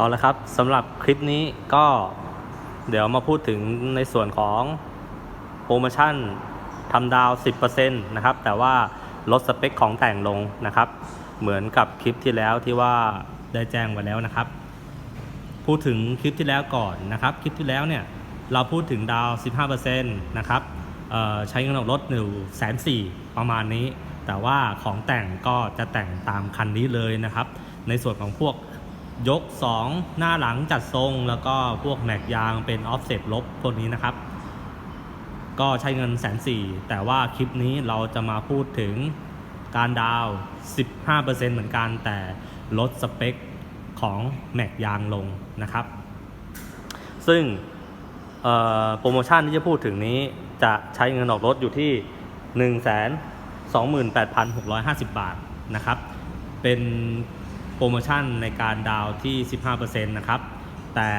เอาละครับสำหรับคลิปนี้ก็เดี๋ยวมาพูดถึงในส่วนของโปรโมชั่นทำดาว 10%นะครับ แต่ว่าลดสเปคของแต่งลงนะครับ เหมือนกับคลิปที่แล้วที่ว่าได้แจ้งไว้แล้วนะครับ พูดถึงคลิปที่แล้วก่อนนะครับ คลิปที่แล้วเนี่ยเราพูดถึงดาว 15%นะครับใช้เงินออกรถหนึ่งแสนสี่ประมาณนี้ แต่ว่าของแต่งก็จะแต่งตามคันนี้เลยนะครับ ในส่วนของพวก ยก 2 หน้าหลังจัดทรง แล้วก็พวกแม็กยางเป็นออฟเซ็ตลบพวกนี้นะครับ ก็ใช้เงินแสนสี่แต่ว่าคลิปนี้เราจะมาพูดถึงการดาวน์15%เหมือนกันแต่ลดสเปคของแม็กยางลงนะครับ ซึ่งโปรโมชั่นที่จะพูดถึงนี้จะใช้เงินออกรถอยู่ที่ 1 2 8 6 5 0 บาทนะครับ เป็น โปรโมชั่นในการดาวที่ 15%นะครับ แต่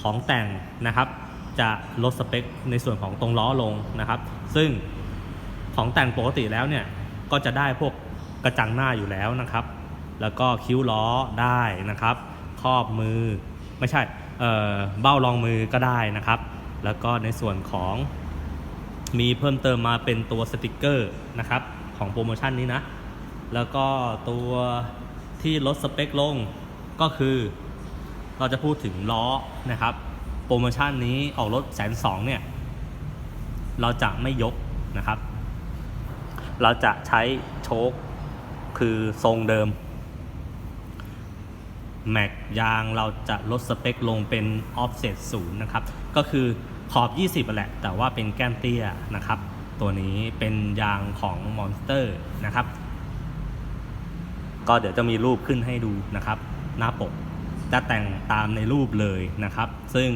ของแต่งนะครับจะลดสเปคในส่วนของตรงล้อลงนะครับ ซึ่งของแต่งปกติแล้วเนี่ยก็จะได้พวกกระจังหน้าอยู่แล้วนะครับ แล้วก็คิ้วล้อได้นะครับ ครอบมือไม่ใช่เออเบ้ารองมือก็ได้นะครับ แล้วก็ในส่วนของมีเพิ่มเติมมาเป็นตัวสติกเกอร์นะครับของโปรโมชั่นนี้นะ แล้วก็ตัว ที่ลดสเปคลงก็คือ เราจะพูดถึงล้อนะครับ โปรโมชั่นนี้ออกรถแสนสองเนี่ย เราจะไม่ยกนะครับ เราจะใช้โชคคือทรงเดิม แม็กยางเราจะลดสเปคลงเป็น offset 0นย์นะครับ ก็คือขอบ 20แหละ แต่ว่าเป็นแก้มเตี้ยนะครับ ตัวนี้เป็นยางของ Monster นะครับ ก็เดี๋ยวจะมีรูปขึ้นให้ดูนะครับ หน้าปกจะแต่งตามในรูปเลยนะครับ ซึ่ง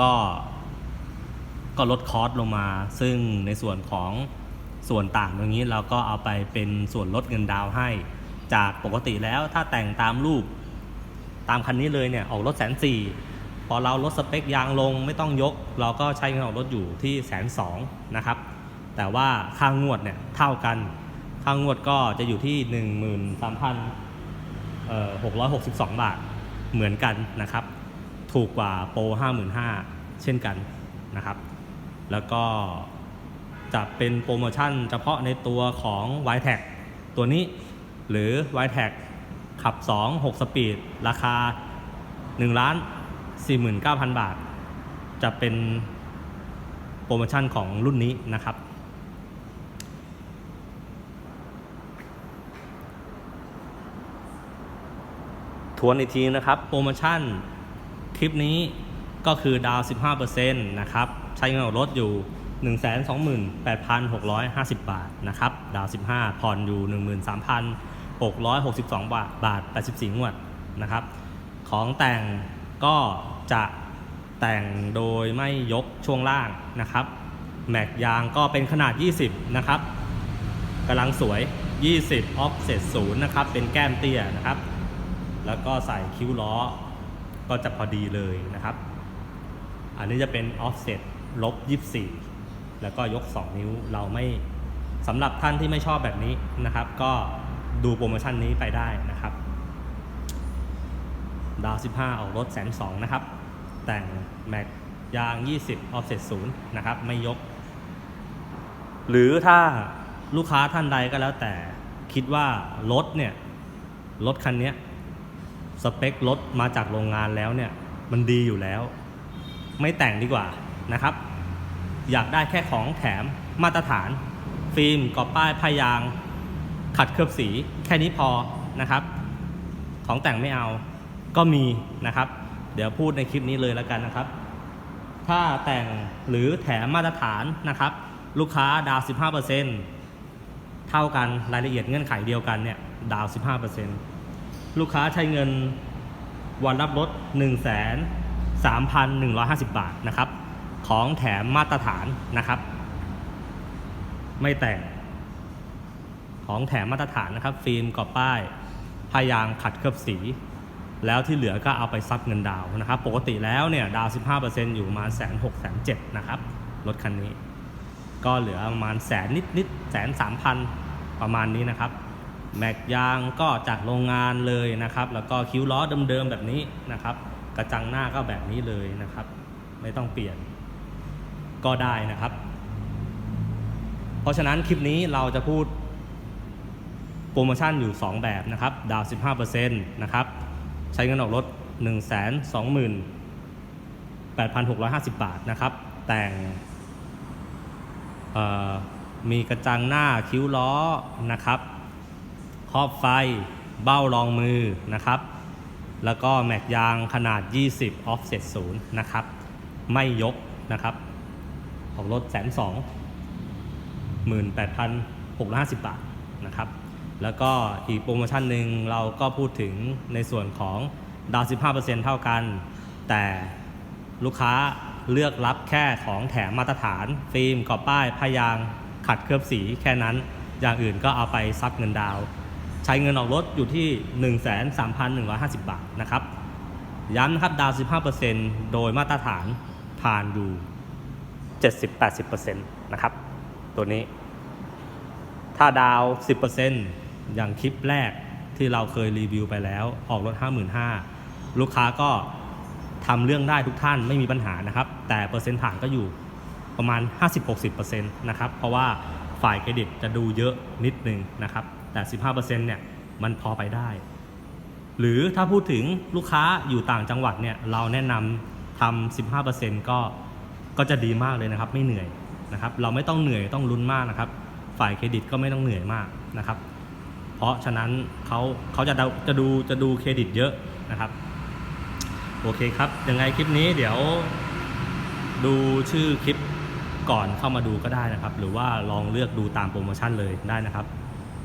ก็ก็ลดคอสลงมา ซึ่งในส่วนของส่วนต่างตรงนี้เราก็เอาไปเป็นส่วนลดเงินดาวให้ จากปกติแล้วถ้าแต่งตามรูปตามคันนี้เลยเนี่ยออกรถแสนสี่พอเราลดสเปคยางลงไม่ต้องยก เราก็ใช้เงินออกรถอยู่ที่แสนสองนะครับ แต่ว่าค่างวดเนี่ยเท่ากัน ค่างวดก็จะอยู่ที่ 1 3 0 0 662 บาทเหมือนกันนะครับ ถูกกว่าโปร 55,000 เช่นกันนะครับ แล้วก็จะเป็นโปรโมชั่นเฉพาะในตัวของ y t a g ตัวนี้หรือ y t a g ขับ 2 6 สปีด ราคา1ล้าน49,000 บาท จะเป็นโปรโมชั่นของรุ่นนี้นะครับ ทวนอีกทีนะครับ โปรโมชั่นคลิปนี้ก็คือดาว 15%นะครับ ใช้เงินออกรถอยู่ 128,650 บาทนะครับ ดาว 15 ผ่อนอยู่ 13,662 บาทบาท 84 งวดนะครับ ของแต่งก็จะแต่งโดยไม่ยกช่วงล่างนะครับ แม็กยางก็เป็นขนาด 20 นะครับกำลังสวย 20 ออฟเซตศูนย์นะครับ เป็นแก้มเตี้ยนะครับ แล้วก็ใส่คิ้วล้อ ก็จะพอดีเลยนะครับ อันนี้จะเป็น offset ลบ 24 แล้วก็ยก 2 นิ้วเราไม่สำหรับท่านที่ไม่ชอบแบบนี้นะครับ ก็ดูโปรโมชั่นนี้ไปได้นะครับ ดาว 15 ออกรถแสนสองนะครับ แต่งแม็กยาง 20 offset 0นะครับ ไม่ยก หรือถ้าลูกค้าท่านใดก็แล้วแต่คิดว่ารถเนี่ย รถคันนี้ สเปครถมาจากโรงงานแล้วเนี่ยมันดีอยู่แล้ว ไม่แต่งดีกว่านะครับ อยากได้แค่ของแถมมาตรฐาน ฟิล์มกรอบป้ายพายาง ขัดเคลือบสี แค่นี้พอนะครับ ของแต่งไม่เอาก็มีนะครับ เดี๋ยวพูดในคลิปนี้เลยแล้วกันนะครับ ถ้าแต่งหรือแถมมาตรฐานนะครับ ลูกค้าดาว 15%เท่ากันรายละเอียดเงื่อนไขเดียวกันเนี่ยดาว 15% ลูกค้าใช้เงินวันรับรถ 1 3 1 5 0 บาทนะครับ ของแถมมาตรฐานนะครับ ไม่แต่ง ของแถมมาตรฐานนะครับ ฟิล์มกรอบป้ายพายางขัดเคลือบสี แล้วที่เหลือก็เอาไปซับเงินดาวน์นะครับ ปกติแล้วเนี่ยดาว 15%อยู่ประมาณแสนหกแสนเจ็ดนะครับ รถคันนี้ ก็เหลือประมาณแสนนิดนิดแสนสามพันประมาณนี้นะครับ แม็กยางก็จากโรงงานเลยนะครับ แล้วก็คิ้วล้อเดิมๆแบบนี้นะครับ กระจังหน้าก็แบบนี้เลยนะครับ ไม่ต้องเปลี่ยนก็ได้นะครับ เพราะฉะนั้นคลิปนี้เราจะพูดโปรโมชั่นอยู่ 2 แบบนะครับ ดาวน์15%นะครับ ใช้เงินออกรถ 1 2 8 6 5 0 บาทนะครับ แต่งมีกระจังหน้าคิ้วล้อนะครับ ครอบไฟ เบ้ารองมือนะครับ แล้วก็แม็กยางขนาด 20 offset 0นะครับ ไม่ยกนะครับออกรถแสนสองหมื่นแปดพันหกร้อยห้าสิบบาทนะครับ แล้วก็อีกโปรโมชั่นหนึ่งเราก็พูดถึงในส่วนของดาว15%เปอร์เซ็นเท่ากัน แต่ลูกค้าเลือกรับแค่ของแถมมาตรฐาน ฟิล์มกรอบป้ายพยางขัดเคลือบสีแค่นั้น อย่างอื่นก็เอาไปซับเงินดาว ใช้เงินออกรถอยู่ที่ 13,150 บาทนะครับย้ำนะครับดาว 15%โดยมาตรฐานผ่านอยู่ 70-80%นะครับ ตัวนี้ ถ้าดาว 10%อย่างคลิปแรกที่เราเคยรีวิวไปแล้ว ออกรถ 55,000 ลูกค้าก็ทำเรื่องได้ทุกท่านไม่มีปัญหานะครับ แต่เปอร์เซ็นต์ผ่านก็อยู่ประมาณ 50-60%นะครับ เพราะว่าฝ่ายเครดิตจะดูเยอะนิดนึงนะครับ แต่15%เนี่ยมันพอไปได้ หรือถ้าพูดถึงลูกค้าอยู่ต่างจังหวัดเนี่ยเราแนะนำทำ15%ก็ก็จะดีมากเลยนะครับ ไม่เหนื่อยนะครับ เราไม่ต้องเหนื่อยต้องลุ้นมากนะครับ ฝ่ายเครดิตก็ไม่ต้องเหนื่อยมากนะครับ เพราะฉะนั้นเขาเขาจะจะดูจะดูเครดิตเยอะนะครับโอเคครับยังไงคลิปนี้เดี๋ยวดูชื่อคลิปก่อนเข้ามาดูก็ได้นะครับ หรือว่าลองเลือกดูตามโปรโมชั่นเลยได้นะครับ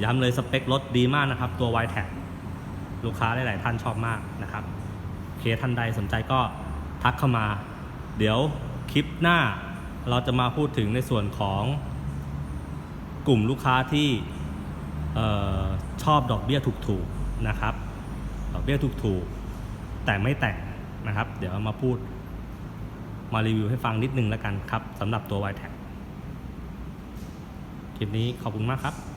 ย้ำเลยสเปครถดีมากนะครับ ตัว y t แ a ลูกค้าหลาย ๆ ท่านชอบมากนะครับเคสท่านใดสนใจก็ทักเข้ามา เดี๋ยวคลิปหน้าเราจะมาพูดถึงในส่วนของกลุ่มลูกค้าที่อชอบดอกเบี้ยถูก ๆ นะครับ ดอกเบี้ยถูก ๆ แต่ไม่แต่งนะครับ เดี๋ยวมาพูดมารีวิวให้ฟังนิดนึงแล้วกันครับสำหรับตัว y t แ a คลิปนี้ขอบคุณมากครับ